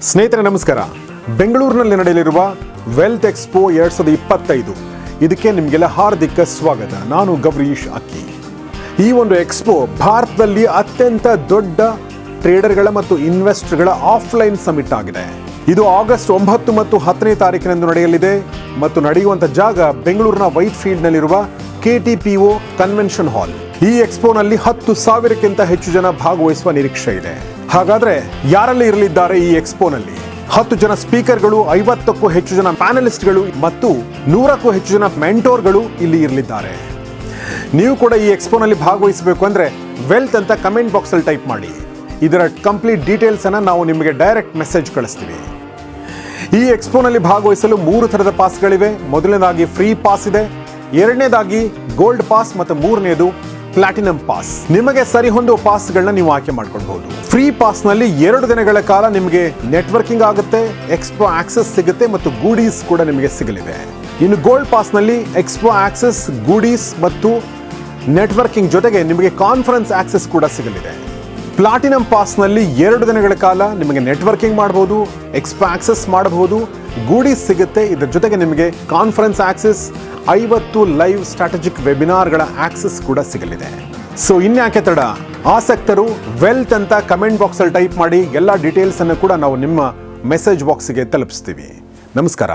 ಸ್ನೇಹಿತರೆ, ನಮಸ್ಕಾರ. ಬೆಂಗಳೂರಿನಲ್ಲಿ ನಡೆಯಲಿರುವ ವೆಲ್ತ್ ಎಕ್ಸ್ಪೋ ಎರಡ್ ಸಾವಿರದ ಇಪ್ಪತ್ತೈದು. ಇದಕ್ಕೆ ನಿಮಗೆಲ್ಲ ಹಾರ್ದಿಕ ಸ್ವಾಗತ. ನಾನು ಗೌರೀಶ್ ಅಕ್ಕಿ. ಈ ಒಂದು ಎಕ್ಸ್ಪೋ ಭಾರತದಲ್ಲಿ ಅತ್ಯಂತ ದೊಡ್ಡ ಟ್ರೇಡರ್ಗಳ ಮತ್ತು ಇನ್ವೆಸ್ಟರ್ಗಳ ಆಫ್ಲೈನ್ ಸಮಿಟ್ ಆಗಿದೆ. ಇದು ಆಗಸ್ಟ್ ಒಂಬತ್ತು ಮತ್ತು ಹತ್ತನೇ ತಾರೀಕಿನಂದು ನಡೆಯಲಿದೆ ಮತ್ತು ನಡೆಯುವಂಥ ಜಾಗ ಬೆಂಗಳೂರಿನ white P O convention hall. ಈ ಎಕ್ಸ್ಪೋನಲ್ಲಿ ಹತ್ತು ಸಾವಿರಕ್ಕಿಂತ ಹೆಚ್ಚು ಜನ ಭಾಗವಹಿಸುವ ನಿರೀಕ್ಷೆ ಇದೆ. ಹಾಗಾದ್ರೆ ಯಾರೆಲ್ಲ ಇರಲಿದ್ದಾರೆ ಈ ಎಕ್ಸ್ಪೋನಲ್ಲಿ? ಹತ್ತು ಜನ ಸ್ಪೀಕರ್ಗಳು, ಐವತ್ತಕ್ಕೂ ಹೆಚ್ಚು ಜನ ಪ್ಯಾನಲಿಸ್ಟ್ಗಳು ಮತ್ತು ನೂರಕ್ಕೂ ಹೆಚ್ಚು ಜನ ಮೆಂಟೋರ್ಗಳು ಇಲ್ಲಿ ಇರಲಿದ್ದಾರೆ. ನೀವು ಕೂಡ ಈ ಎಕ್ಸ್ಪೋನಲ್ಲಿ ಭಾಗವಹಿಸಬೇಕು ಅಂದ್ರೆ ವೆಲ್ತ್ ಅಂತ ಕಮೆಂಟ್ ಬಾಕ್ಸ್ ಅಲ್ಲಿ ಟೈಪ್ ಮಾಡಿ. ಇದರ ಕಂಪ್ಲೀಟ್ ಡೀಟೇಲ್ಸ್ ಅನ್ನ ನಾವು ನಿಮಗೆ ಡೈರೆಕ್ಟ್ ಮೆಸೇಜ್ ಕಳಿಸ್ತೀವಿ. ಈ ಎಕ್ಸ್ಪೋನಲ್ಲಿ ಭಾಗವಹಿಸಲು ಮೂರು ಥರದ ಪಾಸ್ಗಳಿವೆ. ಮೊದಲನೇದಾಗಿ ಫ್ರೀ ಪಾಸ್ ಇದೆ. ಎರಡನೇದಾಗಿ ಗೋಲ್ಡ್ ಪಾಸ್ ಮತ್ತು ಮೂರನೇದು ಪ್ಲಾಟಿನಂ ಪಾಸ್. ನಿಮಗೆ ಸರಿ ಹೊಂದುವ ಪಾಸ್ಗಳನ್ನ ನೀವು ಆಯ್ಕೆ ಮಾಡ್ಕೊಳ್ಬಹುದು. ಫ್ರೀ ಪಾಸ್ನಲ್ಲಿ ಎರಡು ದಿನಗಳ ಕಾಲ ನಿಮಗೆ ನೆಟ್ವರ್ಕಿಂಗ್ ಆಗುತ್ತೆ, ಎಕ್ಸ್ಪೋ ಆಕ್ಸೆಸ್ ಸಿಗುತ್ತೆ ಮತ್ತು ಗೂಡೀಸ್ ಕೂಡ ನಿಮಗೆ ಸಿಗಲಿದೆ. ಇನ್ನು ಗೋಲ್ಡ್ ಪಾಸ್ನಲ್ಲಿ ಎಕ್ಸ್ಪೋ ಆಕ್ಸೆಸ್, ಗೂಡೀಸ್ ಮತ್ತು ನೆಟ್ವರ್ಕಿಂಗ್ ಜೊತೆಗೆ ನಿಮಗೆ ಕಾನ್ಫರೆನ್ಸ್ ಆಕ್ಸೆಸ್ ಕೂಡ ಸಿಗಲಿದೆ. ಪ್ಲಾಟಿನಂ ಪಾಸ್ನಲ್ಲಿ ಎರಡು ದಿನಗಳ ಕಾಲ ನಿಮಗೆ ನೆಟ್ವರ್ಕಿಂಗ್ ಮಾಡಬಹುದು ಎಕ್ಸ್ಪೋ ಆಕ್ಸೆಸ್ ಮಾಡಬಹುದು ಗೂಡೀಸ್ ಸಿಗುತ್ತೆ. ಇದರ ಜೊತೆಗೆ ನಿಮಗೆ ಕಾನ್ಫರೆನ್ಸ್ ಆಕ್ಸೆಸ್ ಐವತ್ತು ಲೈವ್ ಸ್ಟ್ರಾಟಜಿಕ್ ವೆಬಿನಾರ್ಗಳ ಆಕ್ಸೆಸ್ ಕೂಡ ಸಿಗಲಿದೆ. ಸೊ ಇನ್ಯಾಕೆ ತಡ ಆಸಕ್ತರು ವೆಲ್ತ್ ಅಂತ ಕಮೆಂಟ್ ಬಾಕ್ಸಲ್ಲಿ ಟೈಪ್ ಮಾಡಿ, ಎಲ್ಲ ಡೀಟೇಲ್ಸನ್ನು ಕೂಡ ನಾವು ನಿಮ್ಮ ಮೆಸೇಜ್ ಬಾಕ್ಸ್ಗೆ ತಲುಪಿಸ್ತೀವಿ. ನಮಸ್ಕಾರ.